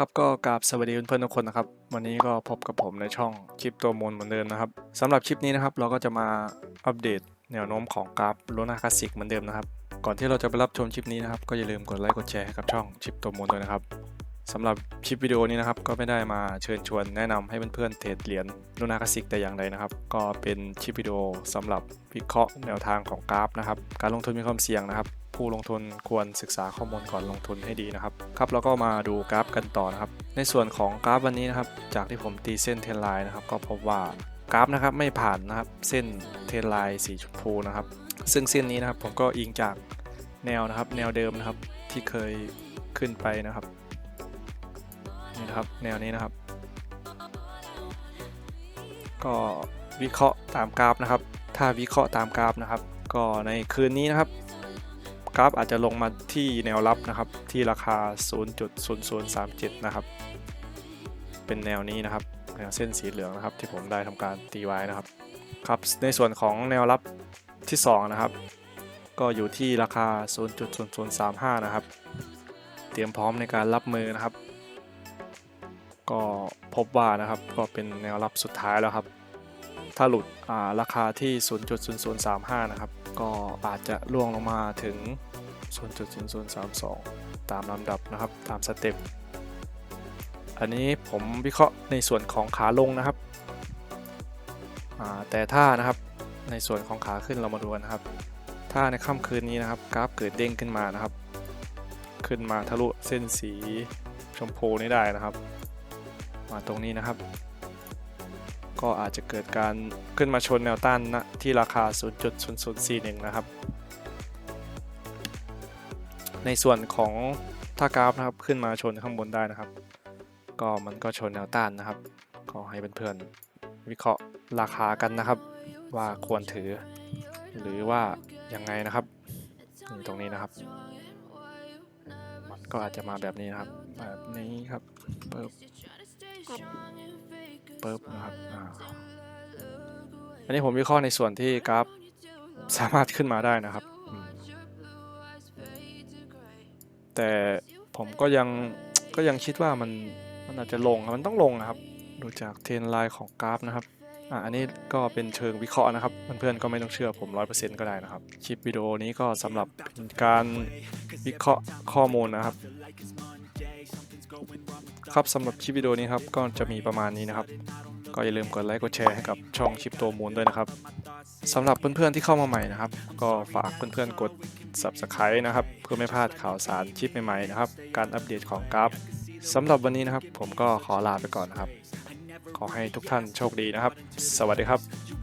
ครับก็กราบสวัสดีเพื่อนๆทุกคนนะครับ วันนี้ก็พบกับผมในช่องคลิปตัวมูลเหมือนเดิมนะครับสำหรับคลิปนี้นะครับ เราก็จะมาอัปเดตแนวโน้มของกราฟโลนาคลาสสิกเหมือนเดิมนะครับ ก่อนที่เราจะไปรับชมคลิปนี้นะครับ ก็อย่าลืมกดไลค์กดแชร์ให้กับช่องคลิปตัวมูลด้วยนะครับ สำหรับคลิปวิดีโอนี้นะครับก็ไม่ได้มาเชิญชวนแนะนำให้เพื่อนๆเทรดเหรียญโลนาคาสิกแต่อย่างใดนะครับ ก็เป็นคลิปวิดีโอสำหรับวิเคราะห์แนวทางของกราฟนะครับ การลงทุนมีความเสี่ยงนะครับ ผู้ลงทุนควรศึกษาข้อมูลก่อนลงทุนให้ดีนะครับครับแล้วก็มาดูกราฟกันต่อนะครับ ในส่วนของกราฟวันนี้นะครับ จากที่ผมตีเส้นเทรนไลน์นะครับ ก็พบว่ากราฟนะครับไม่ผ่านนะครับเส้นเทรนไลน์สีชมพูนะครับ ซึ่งเส้นนี้นะครับผมก็อิงจากแนวนะครับ แนวเดิมนะครับที่เคยขึ้นไปนะครับ นะครับ แนวนี้นะครับ ก็วิเคราะห์ตามกราฟนะครับ ถ้าวิเคราะห์ตามกราฟนะครับ ก็ในคืนนี้นะครับกราฟอาจจะลงมาที่แนวรับนะครับ ที่ราคา 0.0037 นะครับ เป็นแนวนี้นะครับแนวเส้นสีเหลืองนะครับ ที่ผมได้ทำการตีไว้นะครับ ครับ ในส่วนของแนวรับที่ 2 นะครับ ก็อยู่ที่ราคา 0.0035 นะครับ เตรียมพร้อมในการรับมือนะครับ ก็พบว่านะครับก็เป็นแนวรับสุดท้ายแล้วครับ ถ้าหลุดาราคาที่ 0.0035 นะครับ ก็อาจจะล่วงลงมาถึง 0.0032 ตามลำดับนะครับ ตามสเต็ปอันนี้ผมวิเคราะห์ในส่วนของขาลงนะครับ แต่ถ้านะครับในส่วนของขาขึ้นเรามาดูกันนะครับ ถ้าในค่ำคืนนี้นะครับกราฟเกิดเด้งขึ้นมานะครับ ขึ้นมาทะลุเส้นสีชมพูนี้ได้นะครับ มาตรงนี้นะครับ ก็อาจจะเกิดการขึ้นมาชนแนวต้านนะที่ราคา 0.0041 นะครับ ในส่วนของถ้ากราฟนะครับขึ้นมาชนข้างบนได้นะครับ ก็มันก็ชนแนวต้านนะครับ ก็ให้เพื่อนๆวิเคราะห์ราคากันนะครับ ว่าควรถือ หรือว่ายังไงนะครับตรงนี้นะครับ มันก็อาจจะมาแบบนี้นะครับ แบบนี้ครับเปิบ ปิบนะครับอ่าอันนี้ผมวิเคราะห์ในส่วนที่กราฟสามารถขึ้นมาได้นะครับอืมแต่ผมก็ยังก็ยังคิดว่ามันมันอาจจะลงมันต้องลงนะครับ ดูจากเทรนไลน์ของกราฟนะครับอะอันนี้ก็เป็นเชิงวิเคราะห์นะครับ เพื่อนๆก็ไม่ต้องเชื่อผม 100%ก็ได้นะครับ คลิปวิดีโอนี้ก็สำหรับเป็นการวิเคราะห์ข้อมูลนะครับ ครับสำหรับคลิปวิดีโอนี้ครับก็จะมีประมาณนี้นะครับ ก็อย่าลืมกดไลค์กดแชร์ให้กับช่องคลิปตัวมูลด้วยนะครับสำหรับเพื่อนๆที่เข้ามาใหม่นะครับ ก็ฝากเพื่อนๆกด Subscribe นะครับ เพื่อไม่พลาดข่าวสารคลิปใหม่ๆนะครับ การอัปเดตของกราฟสำหรับวันนี้นะครับ ผมก็ขอลาไปก่อนนะครับ ขอให้ทุกท่านโชคดีนะครับ สวัสดีครับ